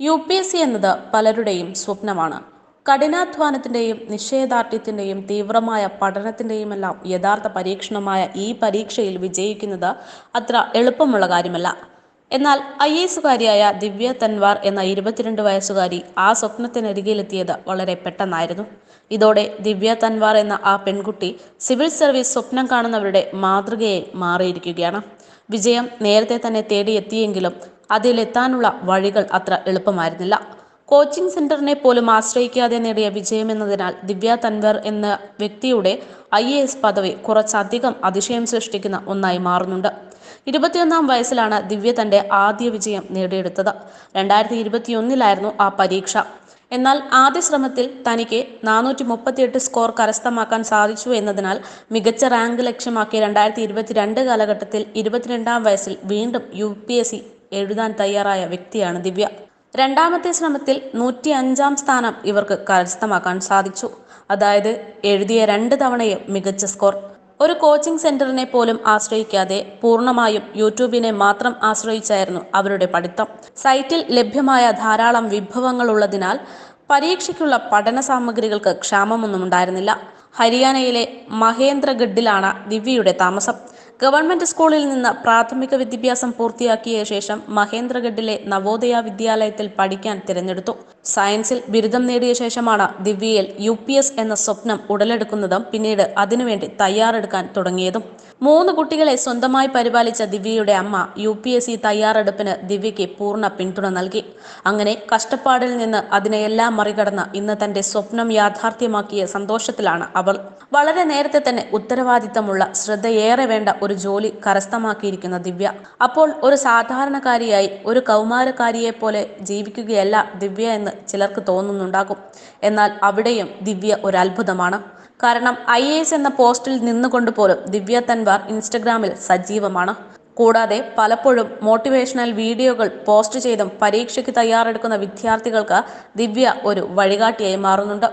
U P S C എന്നത് പലരുടെയും സ്വപ്നമാണ്. കഠിനാധ്വാനത്തിന്റെയും നിശ്ചയദാർഢ്യത്തിന്റെയും തീവ്രമായ പഠനത്തിന്റെയും എല്ലാം യഥാർത്ഥ പരീക്ഷണമായ ഈ പരീക്ഷയിൽ വിജയിക്കുന്നത് അത്ര എളുപ്പമുള്ള കാര്യമല്ല. എന്നാൽ ഐ എസുകാരിയായ ദിവ്യ തൻവാർ എന്ന ഇരുപത്തിരണ്ട് വയസ്സുകാരി ആ സ്വപ്നത്തിനരികിലെത്തിയത് വളരെ പെട്ടെന്നായിരുന്നു. ഇതോടെ ദിവ്യ തൻവാർ എന്ന ആ പെൺകുട്ടി സിവിൽ സർവീസ് സ്വപ്നം കാണുന്നവരുടെ മാതൃകയെ മാറിയിരിക്കുകയാണ്. വിജയം നേരത്തെ തന്നെ തേടിയെത്തിയെങ്കിലും അതിലെത്താനുള്ള വഴികൾ അത്ര എളുപ്പമായിരുന്നില്ല. കോച്ചിംഗ് സെന്ററിനെ പോലും ആശ്രയിക്കാതെ നേടിയ വിജയമെന്നതിനാൽ ദിവ്യ തൻവർ എന്ന വ്യക്തിയുടെ ഐ എ എസ് പദവി കുറച്ചധികം അതിശയം സൃഷ്ടിക്കുന്ന ഒന്നായി മാറുന്നുണ്ട്. ഇരുപത്തിയൊന്നാം വയസ്സിലാണ് ദിവ്യ തന്റെ ആദ്യ വിജയം നേടിയെടുത്തത്. രണ്ടായിരത്തി ഇരുപത്തിയൊന്നിലായിരുന്നു ആ പരീക്ഷ. എന്നാൽ ആദ്യ ശ്രമത്തിൽ തനിക്ക് നാനൂറ്റി മുപ്പത്തിയെട്ട് സ്കോർ കരസ്ഥമാക്കാൻ സാധിച്ചു എന്നതിനാൽ മികച്ച റാങ്ക് ലക്ഷ്യമാക്കി രണ്ടായിരത്തി ഇരുപത്തിരണ്ട് കാലഘട്ടത്തിൽ ഇരുപത്തിരണ്ടാം വയസ്സിൽ വീണ്ടും യു പി എസ് സി എഴുതാൻ തയ്യാറായ വ്യക്തിയാണ് ദിവ്യ. രണ്ടാമത്തെ ശ്രമത്തിൽ നൂറ്റി അഞ്ചാം സ്ഥാനം ഇവർക്ക് കരസ്ഥമാക്കാൻ സാധിച്ചു. അതായത് എഴുതിയ രണ്ട് തവണയും മികച്ച സ്കോർ. ഒരു കോച്ചിംഗ് സെന്ററിനെ പോലും ആശ്രയിക്കാതെ പൂർണമായും യൂട്യൂബിനെ മാത്രം ആശ്രയിച്ചായിരുന്നു അവരുടെ പഠിത്തം. സൈറ്റിൽ ലഭ്യമായ ധാരാളം വിഭവങ്ങൾ ഉള്ളതിനാൽ പരീക്ഷയ്ക്കുള്ള പഠന സാമഗ്രികൾക്ക് ക്ഷാമമൊന്നും ഉണ്ടായിരുന്നില്ല. ഹരിയാനയിലെ മഹേന്ദ്രഗഡിലാണ് ദിവ്യയുടെ താമസം. ഗവൺമെന്റ് സ്കൂളിൽ നിന്ന് പ്രാഥമിക വിദ്യാഭ്യാസം പൂർത്തിയാക്കിയ ശേഷം മഹേന്ദ്രഗഡിലെ നവോദയ വിദ്യാലയത്തിൽ പഠിക്കാൻ തിരഞ്ഞെടുത്തു. സയൻസിൽ ബിരുദം നേടിയ ശേഷമാണ് ദിവ്യയിൽ യു പി എസ് എന്ന സ്വപ്നം ഉടലെടുക്കുന്നതും പിന്നീട് അതിനുവേണ്ടി തയ്യാറെടുക്കാൻ തുടങ്ങിയതും. മൂന്ന് കുട്ടികളെ സ്വന്തമായി പരിപാലിച്ച ദിവ്യയുടെ അമ്മ യു പി എസ് സി തയ്യാറെടുപ്പിന് ദിവ്യയ്ക്ക് പൂർണ പിന്തുണ നൽകി. അങ്ങനെ കഷ്ടപ്പാടിൽ നിന്ന് അതിനെയെല്ലാം മറികടന്ന് ഇന്ന് തന്റെ സ്വപ്നം യാഥാർത്ഥ്യമാക്കിയ സന്തോഷത്തിലാണ് അവൾ. വളരെ നേരത്തെ തന്നെ ഉത്തരവാദിത്തമുള്ള ശ്രദ്ധയേറെ വേണ്ട ഒരു ജോലി കരസ്ഥമാക്കിയിരിക്കുന്ന ദിവ്യ. അപ്പോൾ ഒരു സാധാരണക്കാരിയായി ഒരു കൗമാരക്കാരിയെ പോലെ ജീവിക്കുകയല്ല ദിവ്യ എന്ന് ചിലർക്ക് തോന്നുന്നുണ്ടാകും. എന്നാൽ അവിടെയും ദിവ്യ ഒരു അത്ഭുതമാണ് കാരണം ഐ എസ് എന്ന പോസ്റ്റിൽ നിന്നുകൊണ്ട് പോലും ദിവ്യ തൻവാർ ഇൻസ്റ്റഗ്രാമിൽ സജീവമാണ്. കൂടാതെ പലപ്പോഴും മോട്ടിവേഷണൽ വീഡിയോകൾ പോസ്റ്റ് ചെയ്തും പരീക്ഷയ്ക്ക് തയ്യാറെടുക്കുന്ന വിദ്യാർത്ഥികൾക്ക് ദിവ്യ ഒരു വഴികാട്ടിയായി മാറുന്നുണ്ട്.